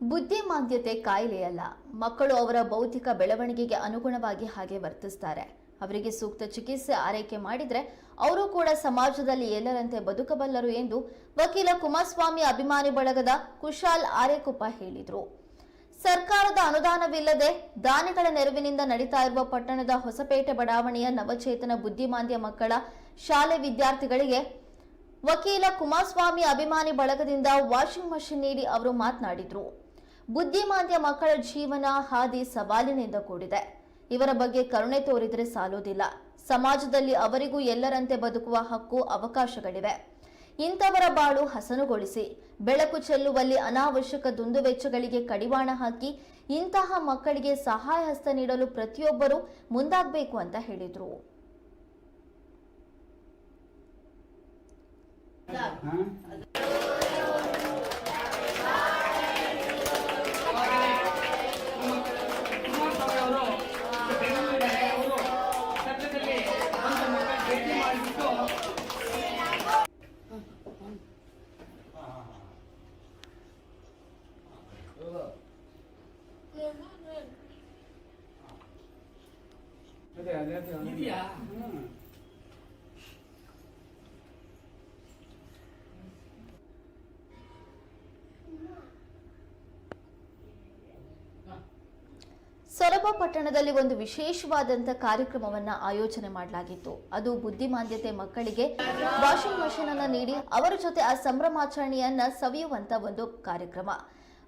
ಬುದ್ಧಿಮಾಂದ್ಯತೆ ಕಾಯಿಲೆಯಲ್ಲ ಮಕ್ಕಳು ಅವರ ಬೌದ್ಧಿಕ ಬೆಳವಣಿಗೆಗೆ ಅನುಗುಣವಾಗಿ ಹಾಗೆ ವರ್ತಿಸ್ತಾರೆ. ಅವರಿಗೆ ಸೂಕ್ತ ಚಿಕಿತ್ಸೆ ಆರೈಕೆ ಮಾಡಿದರೆ ಅವರು ಕೂಡ ಸಮಾಜದಲ್ಲಿ ಎಲ್ಲರಂತೆ ಬದುಕಬಲ್ಲರು ಎಂದು ವಕೀಲ ಕುಮಾರಸ್ವಾಮಿ ಅಭಿಮಾನಿ ಬಳಗದ ಕುಶಾಲ್ ಆರೇಕುಪ್ಪ ಹೇಳಿದರು. ಸರ್ಕಾರದ ಅನುದಾನವಿಲ್ಲದೆ ದಾನಿಗಳ ನೆರವಿನಿಂದ ನಡೀತಾ ಇರುವ ಪಟ್ಟಣದ ಹೊಸಪೇಟೆ ಬಡಾವಣೆಯ ನವಚೇತನ ಬುದ್ಧಿಮಾಂದ್ಯ ಮಕ್ಕಳ ಶಾಲೆ ವಿದ್ಯಾರ್ಥಿಗಳಿಗೆ ವಕೀಲ ಕುಮಾರಸ್ವಾಮಿ ಅಭಿಮಾನಿ ಬಳಗದಿಂದ ವಾಷಿಂಗ್ ಮಷಿನ್ ನೀಡಿ ಅವರು ಮಾತನಾಡಿದರು. ಬುದ್ಧಿಮಾಂದ್ಯ ಮಕ್ಕಳ ಜೀವನ ಹಾದಿ ಸವಾಲಿನಿಂದ ಕೂಡಿದೆ. ಇವರ ಬಗ್ಗೆ ಕರುಣೆ ತೋರಿದರೆ ಸಾಲುವುದಿಲ್ಲ. ಸಮಾಜದಲ್ಲಿ ಅವರಿಗೂ ಎಲ್ಲರಂತೆ ಬದುಕುವ ಹಕ್ಕು, ಅವಕಾಶಗಳಿವೆ. ಇಂಥವರ ಬಾಳು ಹಸನುಗೊಳಿಸಿ, ಬೆಳಕು ಚೆಲ್ಲುವಲ್ಲಿ ಅನಾವಶ್ಯಕ ದುಂದುವೆಚ್ಚಗಳಿಗೆ ಕಡಿವಾಣ ಹಾಕಿ, ಇಂತಹ ಮಕ್ಕಳಿಗೆ ಸಹಾಯ ಹಸ್ತ ನೀಡಲು ಪ್ರತಿಯೊಬ್ಬರೂ ಮುಂದಾಗಬೇಕು ಅಂತ ಹೇಳಿದರು. ಅದೇ ಅದೇ ಅದೇ. ಸೊರಬ ಪಟ್ಟಣದಲ್ಲಿ ಒಂದು ವಿಶೇಷವಾದಂಥ ಕಾರ್ಯಕ್ರಮವನ್ನ ಆಯೋಜನೆ ಮಾಡಲಾಗಿತ್ತು. ಅದು ಬುದ್ಧಿಮಾಂದ್ಯತೆ ಮಕ್ಕಳಿಗೆ ವಾಷಿಂಗ್ ಮಷೀನ್ ಅನ್ನ ನೀಡಿ ಅವರ ಜೊತೆ ಆ ಸಂಭ್ರಮಾಚರಣೆಯನ್ನ ಸವಿಯುವಂತ ಒಂದು ಕಾರ್ಯಕ್ರಮ.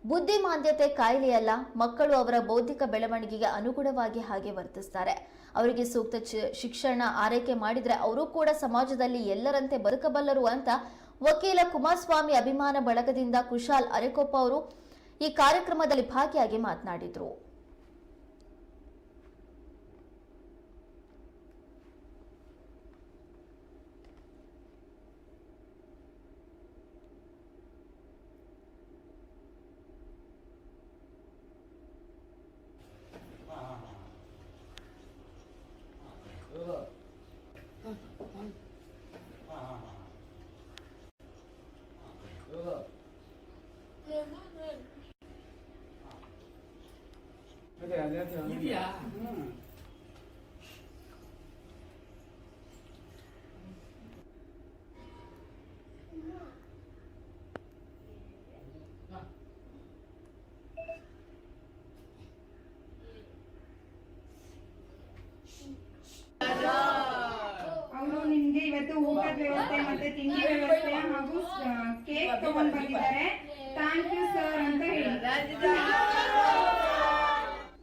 ಬುದ್ಧಿಮಾಂದ್ಯತೆ ಕಾಯಿಲೆಯಲ್ಲ, ಮಕ್ಕಳು ಅವರ ಬೌದ್ಧಿಕ ಬೆಳವಣಿಗೆಗೆ ಅನುಗುಣವಾಗಿ ಹಾಗೆ ವರ್ತಿಸ್ತಾರೆ. ಅವರಿಗೆ ಸೂಕ್ತ ಶಿಕ್ಷಣ, ಆರೈಕೆ ಮಾಡಿದರೆ ಅವರು ಕೂಡ ಸಮಾಜದಲ್ಲಿ ಎಲ್ಲರಂತೆ ಬದುಕಬಲ್ಲರು ಅಂತ ವಕೀಲ ಕುಮಾರಸ್ವಾಮಿ ಅಭಿಮಾನ ಬಳಗದಿಂದ ಕುಶಾಲ್ ಅರೆಕೊಪ್ಪ ಅವರು ಈ ಕಾರ್ಯಕ್ರಮದಲ್ಲಿ ಭಾಗಿಯಾಗಿ ಮಾತನಾಡಿದರು. ಅದೇ ಅದೇ ಅದೇ ಅವ್ನು. ಇದೆಯಾ? ಹ್ಮ್. ಅವರು ನಿಮ್ಗೆ ಇವತ್ತು ಊಟದ ವ್ಯವಸ್ಥೆ ಮತ್ತೆ ತಿಂಡಿ ವ್ಯವಸ್ಥೆ ಹಾಗೂ ಕೇಕ್ ತಗೊಂಡ್ ಬಂದಿದ್ದಾರೆ ಥ್ಯಾಂಕ್ ಯು ಸರ್ ಅಂತ ಹೇಳಿದ್ದಾರೆ